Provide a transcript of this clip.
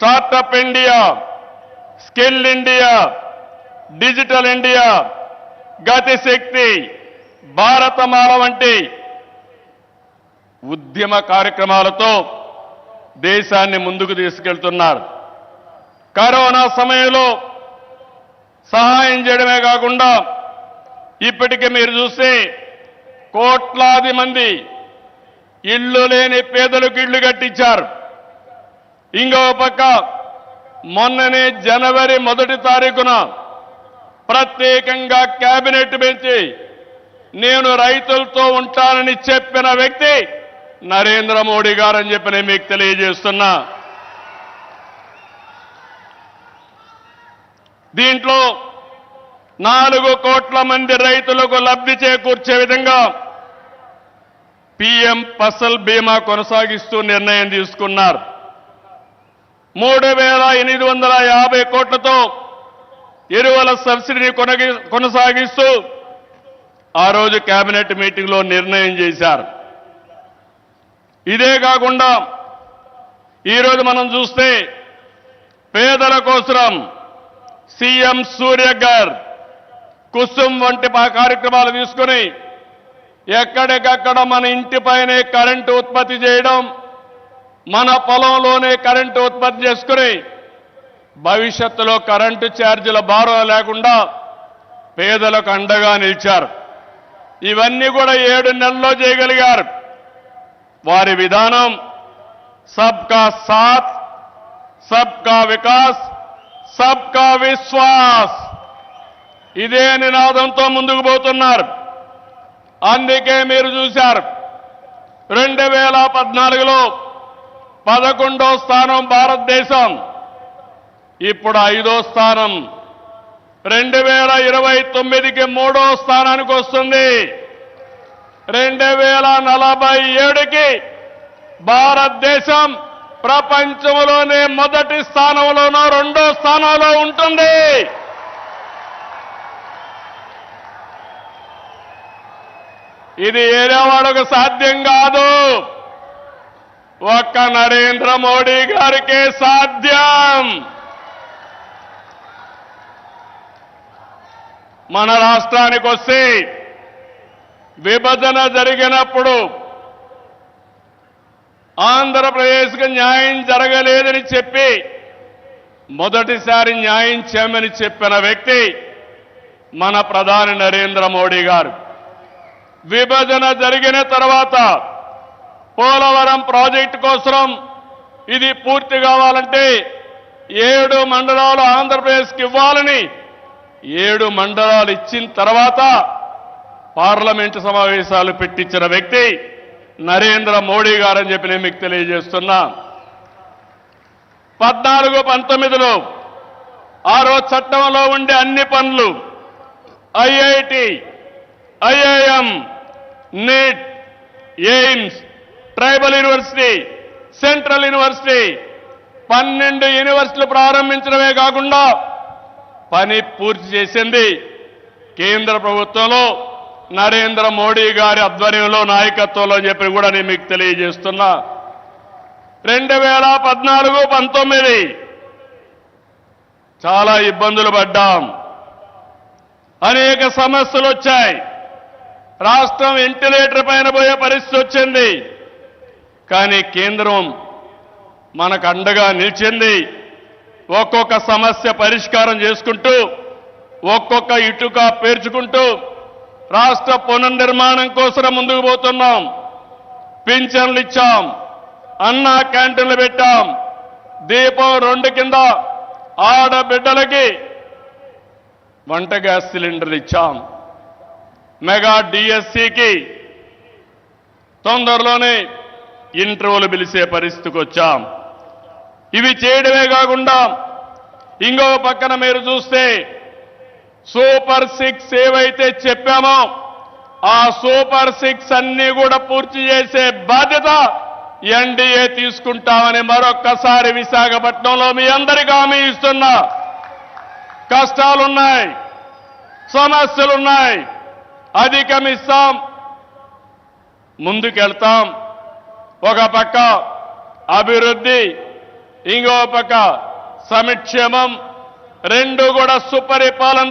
Startup India Skill India Digital India Gatishakti Bharatmala వంటి ఉద్యమ కార్యక్రమాలతో దేశాన్ని ముందుకు తీసుకెళ్తున్నారు. కరోనా సమయంలో సహాయం చేయడమే కాకుండా ఇప్పటికే మీరు చూస్తే కోట్లాది మంది ఇళ్ళు లేని పేదలకు ఇళ్ళు కట్టించారు. ఇంకో పక్క మొన్ననే జనవరి మొదటి తారీఖున ప్రత్యేకంగా కేబినెట్ పెంచి నేను రైతులతో ఉంటానని చెప్పిన వ్యక్తి నరేంద్ర మోడీ గారని చెప్పి నేను మీకు తెలియజేస్తున్నా. దీంట్లో నాలుగు కోట్ల మంది రైతులకు లబ్ధి చేకూర్చే విధంగా పీఎం ఫసల్ బీమా కొనసాగిస్తూ నిర్ణయం తీసుకున్నారు. మూడు వేల ఎనిమిది వందల యాభై కోట్లతో ఎరువుల సబ్సిడీని కొనగి కొనసాగిస్తూ ఆ రోజు కేబినెట్ మీటింగ్లో నిర్ణయం చేశారు. ఇదే కాకుండా ఈరోజు మనం చూస్తే పేదల కోసం సీఎం సూర్య గారు కుసుమ్ వంటి కార్యక్రమాలు తీసుకుని ఎక్కడికక్కడ మన ఇంటిపైనే కరెంటు ఉత్పత్తి చేయడం మన పొలంలోనే కరెంటు ఉత్పత్తి చేసుకుని భవిష్యత్తులో కరెంటు ఛార్జీల భారం లేకుండా పేదలకు అండగా నిలిచారు. ఇవన్నీ కూడా ఏడు నెలల్లో చేయగలిగారు. వారి విధానం సబ్కా సాత్ సబ్కా వికాస్ సబ్కా విశ్వాస్. ఇదే నినాదంతో ముందుకు పోతున్నారు. అందుకే మీరు చూశారు. రెండు వేల పద్నాలుగులో పదకొండో స్థానం భారతదేశం. ఇప్పుడు ఐదో స్థానం. రెండు వేల ఇరవై తొమ్మిదికి మూడో స్థానానికి వస్తుంది. రెండు వేల నలభై ఏడుకి భారతదేశం ప్రపంచంలోనే మొదటి స్థానంలోనో రెండో స్థానంలో ఉంటుంది. ఇది ఏరేవాడకు సాధ్యం కాదు. ఒక్క నరేంద్ర మోడీ గారికే సాధ్యం. మన రాష్ట్రానికి వస్తే విభజన జరిగినప్పుడు ఆంధ్రప్రదేశ్కి న్యాయం జరగలేదని చెప్పి మొదటిసారి న్యాయం చేయమని చెప్పిన వ్యక్తి మన ప్రధాని నరేంద్ర మోడీ గారు. విభజన జరిగిన తర్వాత పోలవరం ప్రాజెక్టు కోసం ఇది పూర్తి కావాలంటే ఏడు మండలాలు ఆంధ్రప్రదేశ్కి ఇవ్వాలని ఏడు మండలాలు ఇచ్చిన తర్వాత పార్లమెంటు సమావేశాలు పెట్టించిన వ్యక్తి నరేంద్ర మోడీ గారని చెప్పి నేను మీకు తెలియజేస్తున్నా. పద్నాలుగు పంతొమ్మిదిలో ఆరో చట్టంలో ఉండే అన్ని పనులు IIT IIM NEET AIIMS tribal university central university పన్నెండు యూనివర్సిటీలు ప్రారంభించడమే కాకుండా పని పూర్తి చేసింది. కేంద్ర ప్రభుత్వంలో నరేంద్ర మోడీ గారి ఆధ్వర్యంలో నాయకత్వంలో చెప్పి కూడా నేను మీకు తెలియజేస్తున్నా. రెండు వేల పద్నాలుగు పంతొమ్మిది చాలా ఇబ్బందులు పడ్డాం. అనేక సమస్యలు వచ్చాయి. రాష్ట్రం వెంటిలేటర్ పైన పోయే పరిస్థితి వచ్చింది. కానీ కేంద్రం మనకు అండగా నిలిచింది. ఒక్కొక్క సమస్య పరిష్కారం చేసుకుంటూ ఒక్కొక్క ఇటుక పేర్చుకుంటూ రాష్ట్ర పునర్నిర్మాణం కోసం ముందుకు పోతున్నాం. పింఛన్లు ఇచ్చాం అన్నా క్యాంటీన్లు పెట్టాం దీపం రెండు కింద ఆడబిడ్డలకి వంట గ్యాస్ సిలిండర్లు ఇచ్చాం. మెగా డిఎస్సికి తొందరలోనే ఇంటర్వ్యూలు పిలిచే పరిస్థితికి వచ్చాం ఇవి చేయడమే కాకుండా ఇంకో పక్కన మీరు చూస్తే సూపర్ సిక్స్ ఏవైతే చెప్పామో ఆ సూపర్ సిక్స్ అన్ని కూడా పూర్తి చేసే బాధ్యత ఎన్డీఏ తీసుకుంటామని మరొక్కసారి విశాఖపట్నంలో మీ అందరికీ హామీ ఇస్తున్నా. కష్టాలున్నాయి సమస్యలున్నాయి అధిగమిస్తాం ముందుకెళ్తాం. ఒక పక్క అభివృద్ధి ఇంకో పక్క సంక్షేమం రెండు కూడా సుపరిపాలన